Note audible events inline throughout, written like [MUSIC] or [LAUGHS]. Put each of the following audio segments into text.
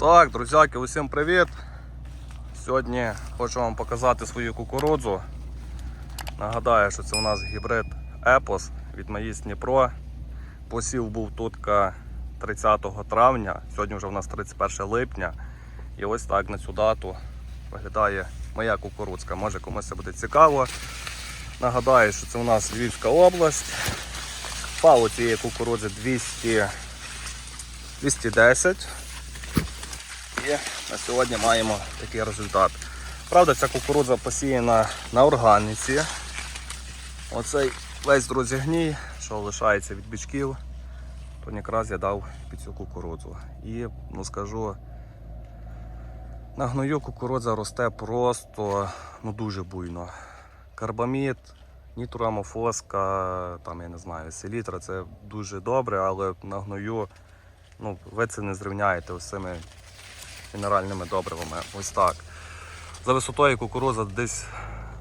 Так, друзяки, усім привіт! Сьогодні хочу вам показати свою кукурудзу. Нагадаю, що це у нас гібрид Епос від Маїс Дніпро. Посів був тут 30 травня, сьогодні вже у нас 31 липня. І ось так на цю дату виглядає моя кукурудзка. Може комусь це буде цікаво. Нагадаю, що це у нас Львівська область. Пало цієї кукурудзи 200, 210. І на сьогодні маємо такий результат. Правда, ця кукурудза посіяна на органіці. Оцей весь друзі гній, що лишається від бічків, то якраз я дав під цю кукурудзу. І ну скажу, на гною кукурудза росте просто ну, дуже буйно. Карбамід, нітроамофоска, там я не знаю, селітра це дуже добре, але на гною ну, ви це не зрівняєте з цими мінеральними добривами. Ось так. За висотою кукуруза десь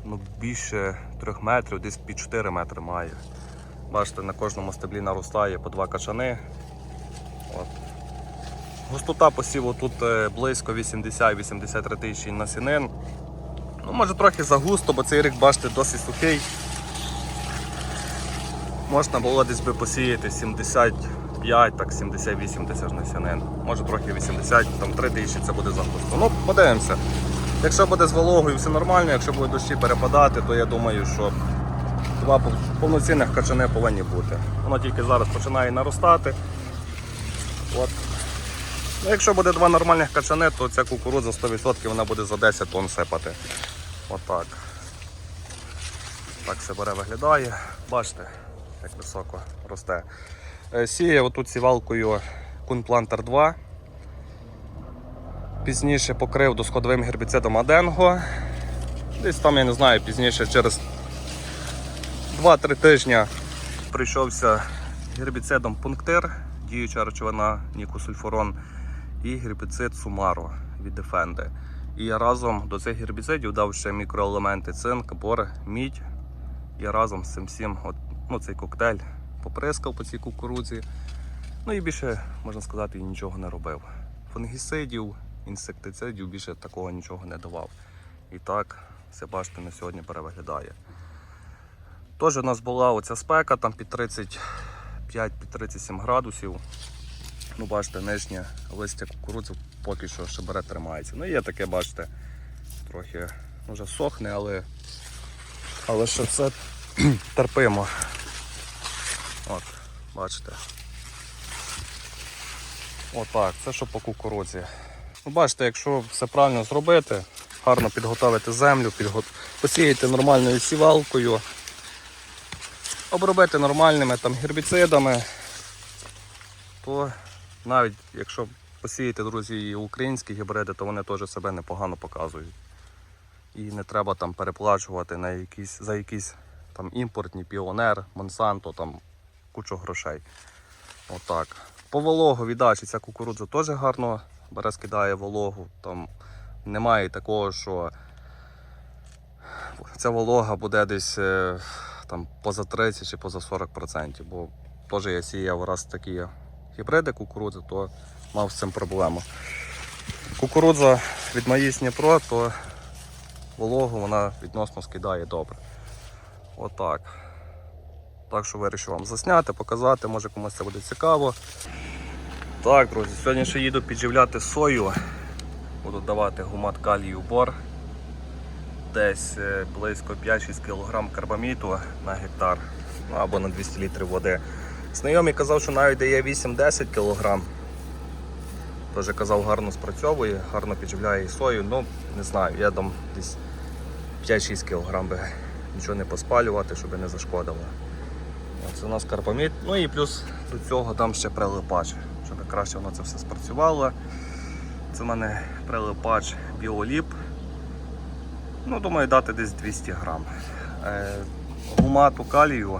ну, більше 3 метрів, десь під 4 метри має. Бачите, на кожному стеблі наростає по два качани. От. Густота посіву тут е, близько 80-83 тисячі насінин. Ну, може трохи загусто, бо цей рік, бачите, досить сухий. Можна було десь би посіяти 75, так 78 тисяч насінин. Може трохи 80, там 3 тисячі це буде загусто. Ну, подивимося. Якщо буде з вологою все нормально, якщо будуть дощі перепадати, то я думаю, що два повноцінних качани повинні бути. Воно тільки зараз починає наростати. От. Ну, якщо буде два нормальних качани, то ця кукурудза 100% вона буде за 10 тонн сипати. Отак. Так все бере виглядає. Бачите, як високо росте. Е, Сіє отут сівалкою Кунплантер 2. Пізніше покрив досходовим гербіцидом Аденго. Десь там, я не знаю, пізніше через 2-3 тижні прийшовся гербіцидом пунктир, діюча речовина Нікосульфурон і гербіцид Сумаро від Defende. І я разом до цих гербіцидів дав ще мікроелементи цинк, бор, мідь. І разом з цим всім, от, ну, цей коктейль поприскав по цій кукурудзі. Ну і більше, можна сказати, нічого не робив. Фунгісидів, інсектицидів більше такого нічого не давав. І так, все бачите, на сьогодні перевиглядає. Теж у нас була оця спека там під 35-37 градусів. Ну, бачите, нижнє листя кукурудзи поки що ще бере тримається. Ну є таке, бачите, трохи вже сохне, але, але ще це [CLEARS THROAT] терпимо. Бачите. Отак, це що по кукурудзі. Ну, бачите, якщо все правильно зробити, гарно підготовити землю, підго... посіяти нормальною сівалкою, обробити нормальними там гербіцидами, то навіть якщо посіяти, друзі, і українські гібриди, то вони теж себе непогано показують. І не треба там переплачувати на якісь, за якісь там імпортні піонер, Монсанто, там кучу грошей. Отак. По вологу віддачі ця кукурудза теж гарно бере, скидає вологу. Там немає такого, що ця волога буде десь е, там, поза 30 чи поза 40%. Бо теж я сіяв раз такі гібриди кукурудзи, то мав з цим проблему. Кукурудза від Маїс Дніпро, то вологу вона відносно скидає добре. Отак. Так що вирішив вам засняти, показати, може комусь це буде цікаво. Так, друзі, сьогодні ще їду підживляти сою. Буду давати гумат калію бор. Десь е, близько 5-6 кг карбаміту на гектар ну, або на 200 літрів води. Знайомий казав, що навіть дає 8-10 кг. Теж казав, гарно спрацьовує, гарно підживляє сою. Ну, не знаю, я дам десь 5-6 кг би нічого не поспалювати, щоб не зашкодило. Це у нас карбамід. Ну і плюс до цього дам ще прилипач, щоб краще воно це все спрацювало. Це в мене прилипач біоліп. Ну, думаю, дати десь 200 грам. Е, гумату калію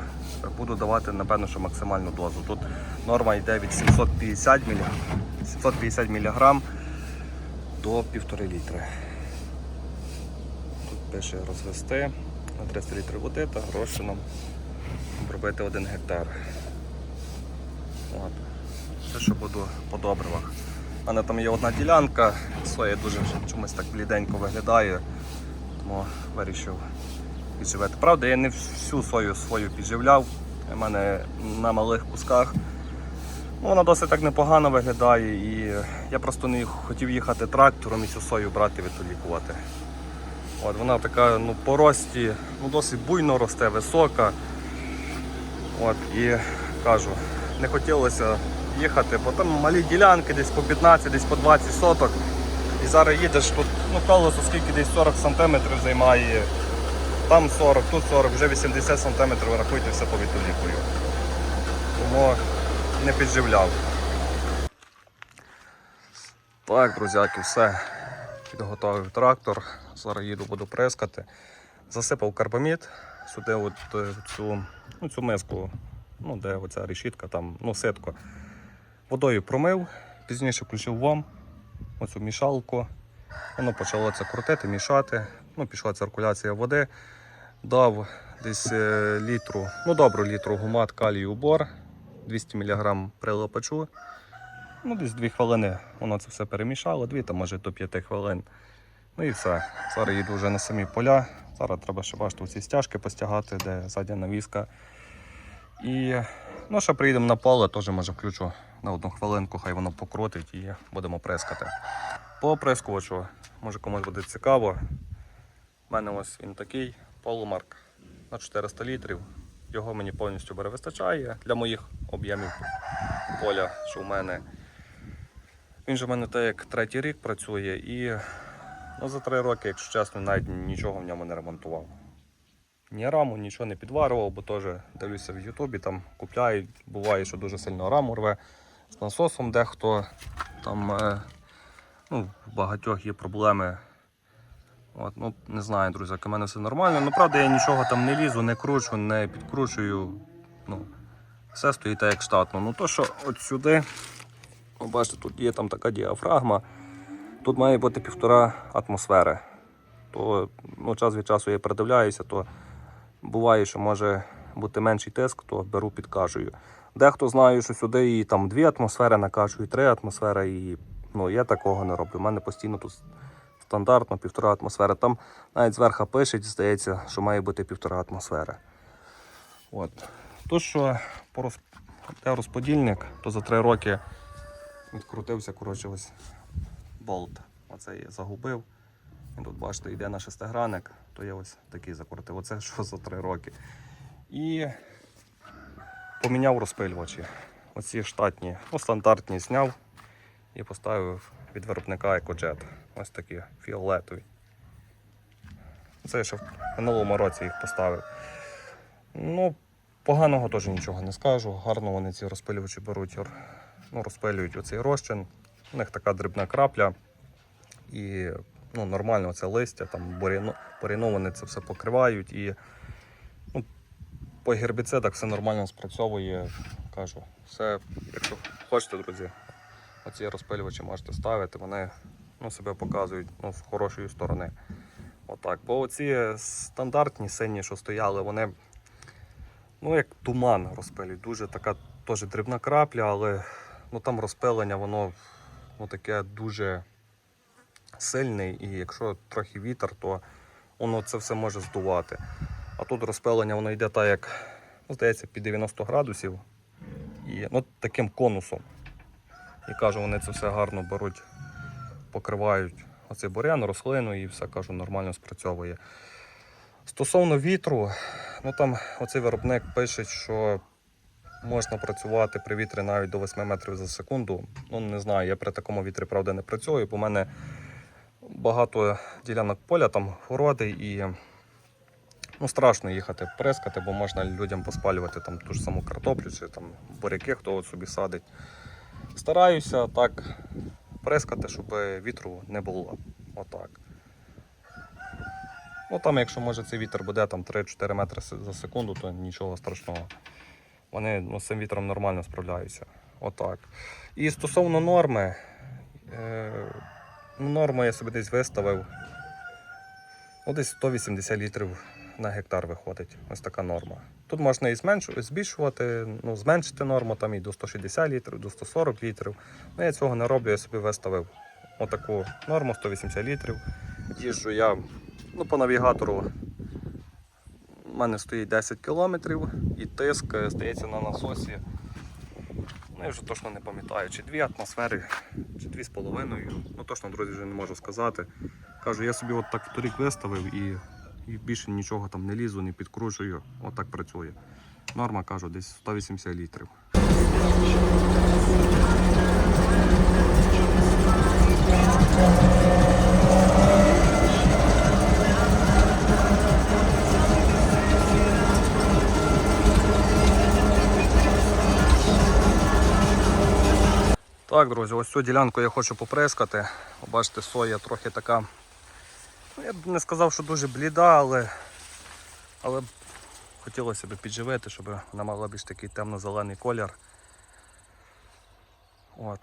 буду давати, напевно, що максимальну дозу. Тут норма йде від 750 мг, 750 мг до 1,5 літри. Тут пише розвести на 300 літрів води та розчином обробити 1 гектар. От. Це що буду по добривах. У мене там є одна ділянка, соя дуже чомусь так бліденько виглядає, тому вирішив підживити. Правда, я не всю сою свою підживляв. У мене на малих кусках. Ну, вона досить так непогано виглядає і я просто не хотів їхати трактором і цю сою брати відтолікувати. От, вона така ну, по рості ну, досить буйно росте, висока. От, і кажу, не хотілося їхати, бо там малі ділянки, десь по 15, десь по 20 соток. І зараз їдеш тут, ну колесо скільки десь 40 см займає, там 40, тут 40, вже 80 см рахуйте все по. Тому не підживляв. Так, друзяки, все. Підготовив трактор. Зараз їду, буду прескати. Засипав карбамід сюди, от е, цю, ну, цю миску, ну, де оця решітка, там, ну, ситко. Водою промив, пізніше включив вам оцю мішалку. Воно почало це крутити, мішати. Ну, пішла циркуляція води. Дав десь е, літру, ну добру літру гумат калію бор, 200 мг прилипачу. Ну, десь 2 хвилини воно це все перемішало, 2 там може до 5 хвилин. Ну і все. Зараз їду вже на самі поля. Зараз треба ще бачити ці стяжки постягати, де задня навіска. І ну, ще приїдемо на поле, теж може включу на одну хвилинку, хай воно покрутить і будемо прескати. По прескувачу, може комусь буде цікаво. У мене ось він такий полумарк на 400 літрів. Його мені повністю бере вистачає для моїх об'ємів поля, що в мене. Він же в мене так як третій рік працює і ну, за три роки, якщо чесно, навіть нічого в ньому не ремонтував. Ні раму, нічого не підварював, бо теж дивлюся в Ютубі, там купляють, буває, що дуже сильно раму рве з насосом дехто. Там е, ну, в багатьох є проблеми. От, ну, не знаю, друзі, у мене все нормально. Ну, правда, я нічого там не лізу, не кручу, не підкручую. Ну, все стоїть так, як штатно. Ну то, що от сюди, ви бачите, тут є там така діафрагма. Тут має бути півтора атмосфери. То ну, час від часу я придивляюся, то буває, що може бути менший тиск, то беру підкажую. Дехто знає, що сюди і там дві атмосфери накачую, три атмосфери, і ну, я такого не роблю. У мене постійно тут стандартно півтора атмосфери. Там навіть зверху пишуть, здається, що має бути півтора атмосфери. От. То, що по роз... розподільник, то за три роки відкрутився, коротше, ось болт. Я загубив. І тут, бачите, йде на шестигранник, то я ось такий закрутив. Оце [LAUGHS] що за три роки. І поміняв розпилювачі. Оці штатні, ну, стандартні зняв і поставив від виробника EcoJet. Ось такі фіолетові. Це я ще в минулому році їх поставив. Ну, поганого теж нічого не скажу. Гарно вони ці розпилювачі беруть, ну, розпилюють оцей розчин. У них така дрібна крапля. І ну, нормально це листя, там буряно це все покривають. І ну, по гербіцидах все нормально спрацьовує. Кажу, все, якщо хочете, друзі, оці розпилювачі можете ставити, вони ну, себе показують ну, з хорошої сторони. Отак. Бо оці стандартні сині, що стояли, вони ну, як туман розпилюють. Дуже така теж дрібна крапля, але ну, там розпилення, воно ну, таке дуже сильне, і якщо трохи вітер, то воно це все може здувати. А тут розпилення воно йде так, як ну, здається, під 90 градусів. І ну, таким конусом. І кажу, вони це все гарно беруть, покривають оцей бурян, рослину і все кажу, нормально спрацьовує. Стосовно вітру, ну там оцей виробник пише, що можна працювати при вітрі навіть до 8 метрів за секунду. Ну не знаю, я при такому вітрі правда не працюю, бо в мене багато ділянок поля, там городи і ну, страшно їхати прескати, бо можна людям поспалювати там ту ж саму картоплю чи там буряки, хто от собі садить. Стараюся так прескати, щоб вітру не було. Отак. Ну там, якщо може цей вітер буде там 3-4 метри за секунду, то нічого страшного. Вони ну, з цим вітром нормально справляються. Отак. І стосовно норми, е, ну, норму я собі десь виставив. Ну, десь 180 літрів на гектар виходить. Ось така норма. Тут можна і збільшувати, ну, зменшити норму там і до 160 літрів, до 140 літрів. Ну, я цього не роблю, я собі виставив отаку норму 180 літрів. Їжджу я ну, по навігатору. У мене стоїть 10 кілометрів і тиск е, здається на насосі. Ну, я вже точно не пам'ятаю, чи дві атмосфери, чи дві з половиною. Ну точно, друзі, вже не можу сказати. Кажу, я собі от так торік виставив і, і більше нічого там не лізу, не підкручую. Отак працює. Норма кажу, десь 180 літрів. Так, друзі, ось цю ділянку я хочу поприскати. Бачите, соя трохи така. Ну, я б не сказав, що дуже бліда, але, але хотілося б підживити, щоб вона мала більш такий темно-зелений колір. От.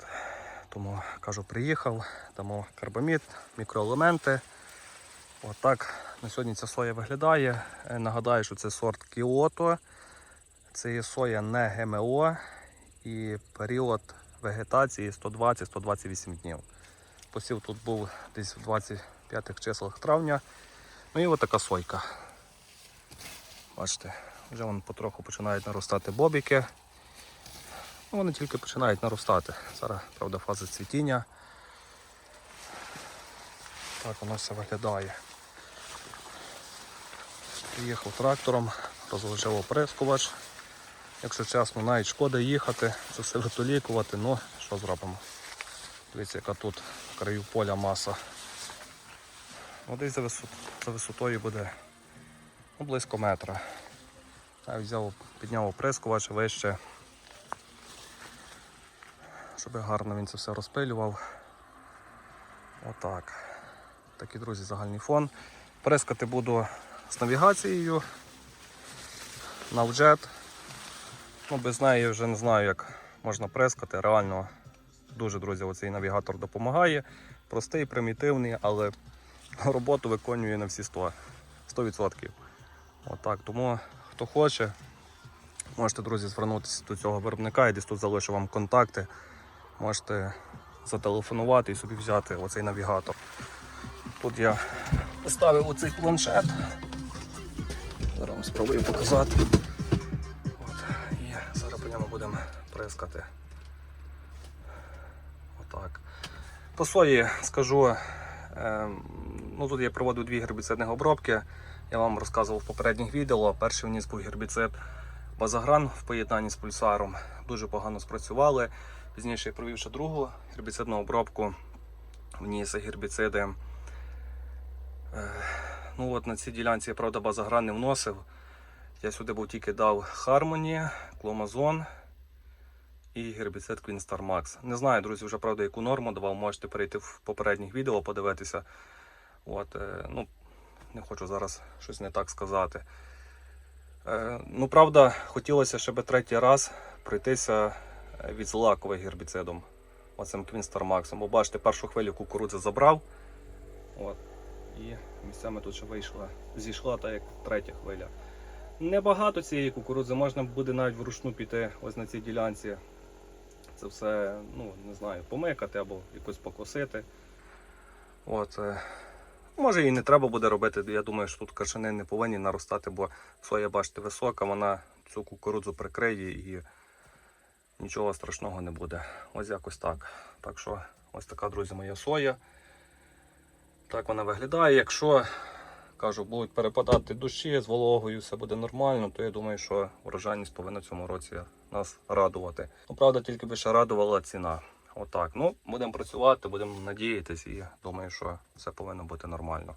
Тому кажу, приїхав, дамо карбамід, мікроелементи. От так на сьогодні ця соя виглядає. Е, Нагадаю, що це сорт Кіото. Це є соя не ГМО і період вегетації 120-128 днів. Посів тут був десь в 25 числах травня. Ну і от така сойка. Бачите, вже вон потроху починають наростати бобіки. Ну, вони тільки починають наростати. Зараз, правда, фаза цвітіння. Так воно все виглядає. Приїхав трактором, розложив оприскувач. Якщо чесно, навіть шкода їхати, це все витолікувати, ну що зробимо. Дивіться, яка тут в краю поля маса. Ну, за, висот, за висотою буде ну, близько метра. Я взяв, підняв оприскувач вище, щоб гарно він це все розпилював. Отак. Такий, друзі, загальний фон. Прискати буду з навігацією на вджет. Ну, без неї я вже не знаю, як можна прескати. Реально дуже, друзі, оцей навігатор допомагає. Простий, примітивний, але роботу виконує на всі 100%. 100%. Отак. Тому хто хоче, можете, друзі, звернутися до цього виробника, я десь тут залишу вам контакти. Можете зателефонувати і собі взяти оцей навігатор. Тут я поставив оцей планшет. Зараз спробую показати. Будемо. Отак. По сої скажу, е, ну тут я проводив дві гербіцидних обробки. Я вам розказував в попередніх відео. Перший вніс був гербіцид Базагран в поєднанні з пульсаром. Дуже погано спрацювали. Пізніше я провів ще другу гербіцидну обробку. Вніс гербіциди. Е, ну от На цій ділянці я правда базагран не вносив. Я сюди був тільки дав Harmony, Кломазон і гербіцид Queen Star Max. Не знаю, друзі, вже правда, яку норму давав, можете перейти в попередніх відео, подивитися. От, е, ну, не хочу зараз щось не так сказати. Е, ну, правда, хотілося ще би третій раз пройтися е, від злакових гербіцидом. Оцим Queen Star Max. Бо бачите, першу хвилю кукурудзи забрав. От. І місцями тут ще вийшла, зійшла так як третя хвиля. Небагато цієї кукурудзи, можна буде навіть вручну піти ось на цій ділянці. Це все, ну, не знаю, помикати або якось покосити. От, е, може і не треба буде робити. Я думаю, що тут кашани не повинні наростати, бо соя, бачите, висока, вона цю кукурудзу прикриє і нічого страшного не буде. Ось якось так. Так що ось така, друзі, моя соя. Так вона виглядає. Якщо кажу, будуть перепадати душі з вологою, все буде нормально, то я думаю, що урожайність повинна цьому році нас радувати. Ну, правда, тільки би ще радувала ціна. Отак. Ну, будемо працювати, будемо надіятися і думаю, що все повинно бути нормально.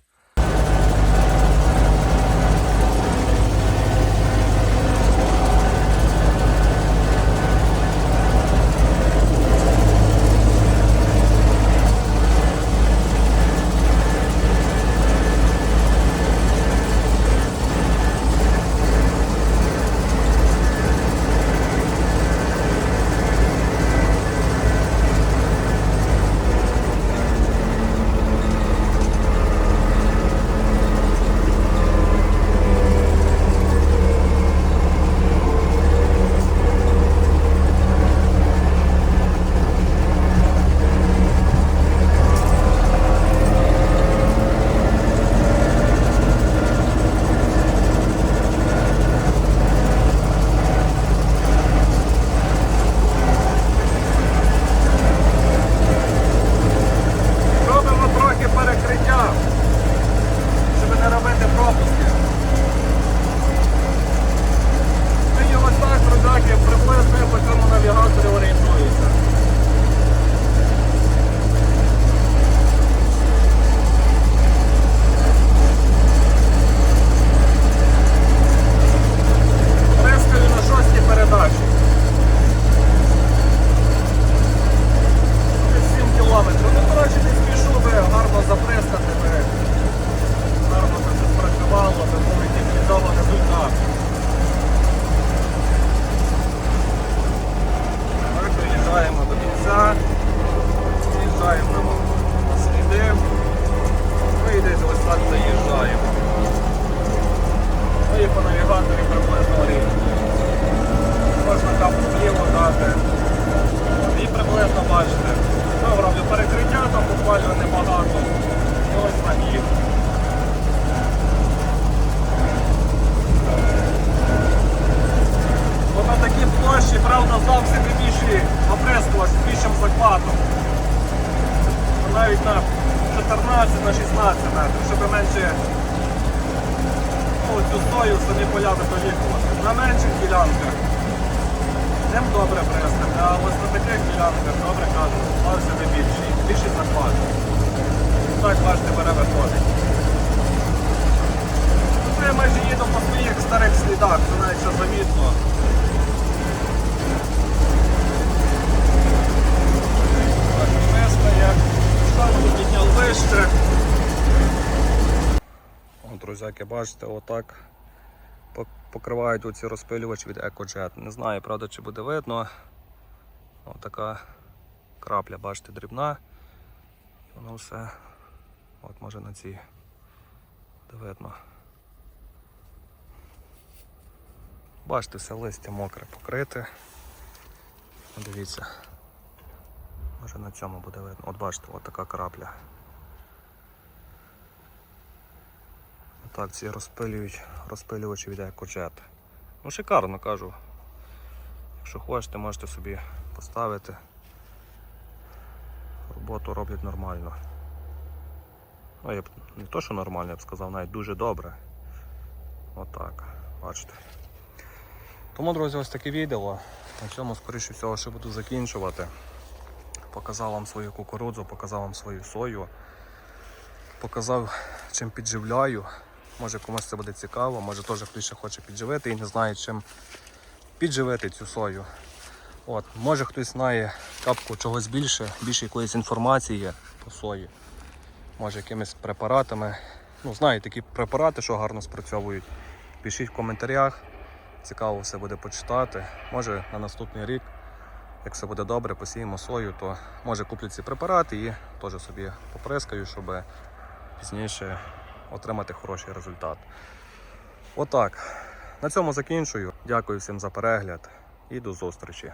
Ним добре пристати, а ось на таких ділянках добре кажуть, зовсім не більший, більший захват. Так бачите, бере виходить. Тут я майже їду по своїх старих слідах, це навіть що замітно. Так, вистає. Штангу підняв вище. Друзяки, бачите, отак покривають оці розпилювачі від EcoJet. Не знаю, правда, чи буде видно. Отака крапля, бачите, дрібна. Воно все, от може на цій буде видно. Бачите, все листя мокре покрите. Дивіться. Може на цьому буде видно. От бачите, от така крапля. Так, ці розпилюють, розпилювачі від EcoJet. Ну шикарно кажу. Якщо хочете, можете собі поставити. Роботу роблять нормально. Ну, я б не то, що нормально, я б сказав, навіть дуже добре. Отак, бачите. Тому, друзі, ось таке відео. На цьому, скоріше всього, ще буду закінчувати. Показав вам свою кукурудзу, показав вам свою сою. Показав, чим підживляю. Може комусь це буде цікаво, може теж хтось хоче підживити і не знає, чим підживити цю сою. От, може хтось знає капку чогось більше, більше якоїсь інформації по сої. Може якимись препаратами. Ну, знаю такі препарати, що гарно спрацьовують. Пишіть в коментарях. Цікаво все буде почитати. Може на наступний рік, як все буде добре, посіємо сою, то може куплю ці препарати і теж собі поприскаю, щоб пізніше отримати хороший результат. Отак. На цьому закінчую. Дякую всім за перегляд і до зустрічі.